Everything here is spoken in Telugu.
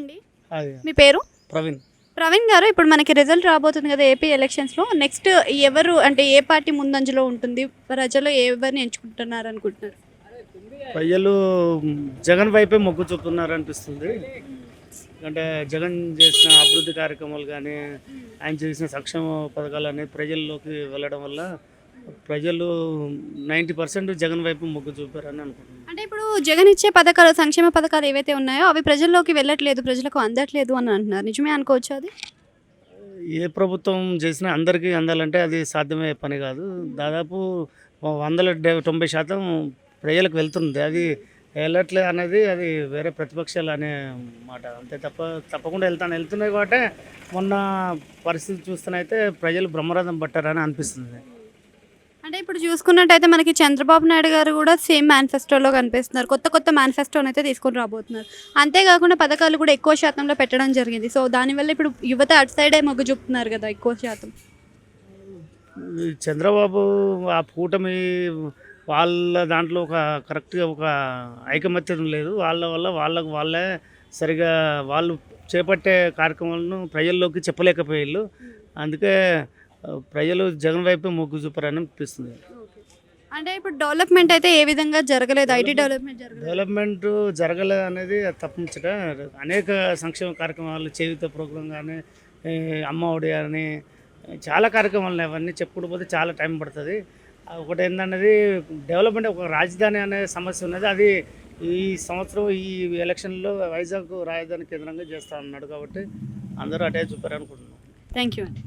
అండి అది. మీ పేరు? ప్రవీణ్. ప్రవీణ్ గారు ఇప్పుడు మనకి రిజల్ట్ రాబోతుంది కదా ఏపీ ఎలక్షన్స్లో నెక్స్ట్ ఎవరు అంటే ఏ పార్టీ ముందంజలో ఉంటుంది? ప్రజలు ఎవరిని ఎంచుకుంటున్నారు అనుకుంటున్నారు? ప్రజలు జగన్ వైపే మొగ్గు చూపుతున్నారు అనిపిస్తుంది. అంటే జగన్ చేసిన అభివృద్ధి కార్యక్రమాలు కానీ ఆయన చేసిన సంక్షేమ పథకాలు అనేది ప్రజల్లోకి వెళ్ళడం వల్ల ప్రజలు నైంటీ పర్సెంట్ జగన్ వైపు మొగ్గు చూపారని అనుకుంటున్నాను. ఇప్పుడు జగన్ ఇచ్చే పథకాలు సంక్షేమ పథకాలు ఏవైతే ఉన్నాయో అవి ప్రజల్లోకి వెళ్ళట్లేదు ప్రజలకు అందట్లేదు అని అంటున్నారు. నిజమే అనుకోవచ్చు అది? ఏ ప్రభుత్వం చేసినా అందరికీ అందాలంటే అది సాధ్యమయ్యే పని కాదు. దాదాపు వందల తొంభై శాతం ప్రజలకు వెళ్తుంది. అది వెళ్ళట్లేదు అనేది అది వేరే ప్రతిపక్షాలు అనే మాట. అంతే తప్ప తప్పకుండా వెళ్తాను. వెళ్తున్నాయి కాబట్టి మొన్న పరిస్థితి చూస్తేనైతే ప్రజలు బ్రహ్మరథం పట్టారని అనిపిస్తుంది. అంటే ఇప్పుడు చూసుకున్నట్టయితే మనకి చంద్రబాబు నాయుడు గారు కూడా సేమ్ మేనిఫెస్టోలో కనిపిస్తున్నారు. కొత్త కొత్త మేనిఫెస్టోని అయితే తీసుకొని రాబోతున్నారు. అంతేకాకుండా పథకాలు కూడా ఎక్కువ శాతంలో పెట్టడం జరిగింది. సో దానివల్ల ఇప్పుడు యువత అటు సైడే మొగ్గు చూపుతున్నారు కదా ఎక్కువ శాతం? చంద్రబాబు ఆ కూటమి వాళ్ళ దాంట్లో ఒక కరెక్ట్గా ఒక ఐకమత్యం లేదు. వాళ్ళ వల్ల వాళ్ళకు వాళ్ళే సరిగా వాళ్ళు చేపట్టే కార్యక్రమాలను ప్రజల్లోకి చెప్పలేకపోయారు అందుకే ప్రజలు జగన్ వైపు మొగ్గు చూపారని అనిపిస్తుంది. అంటే ఇప్పుడు డెవలప్మెంట్ అయితే ఏ విధంగా జరగలేదు? ఐటీ డెవలప్మెంట్ డెవలప్మెంట్ జరగలేదు. అనేది తప్పించట అనేక సంక్షేమ కార్యక్రమాలు చేయుత ప్రోగ్రాం కానీ ఈ అమ్మ ఒడి అని చాలా కార్యక్రమాలు అవన్నీ చెప్పుకుంటూ పోతే చాలా టైం పడుతుంది. ఒకటి ఏంటన్నది డెవలప్మెంట్ ఒక రాజధాని అనే సమస్య ఉన్నది. అది ఈ సంవత్సరం ఈ ఎలక్షన్లో వైజాగ్ రాజధాని కేంద్రంగా చేస్తా అన్నాడు కాబట్టి అందరూ అటే చూపారు అనుకుంటున్నాం థ్యాంక్ యూ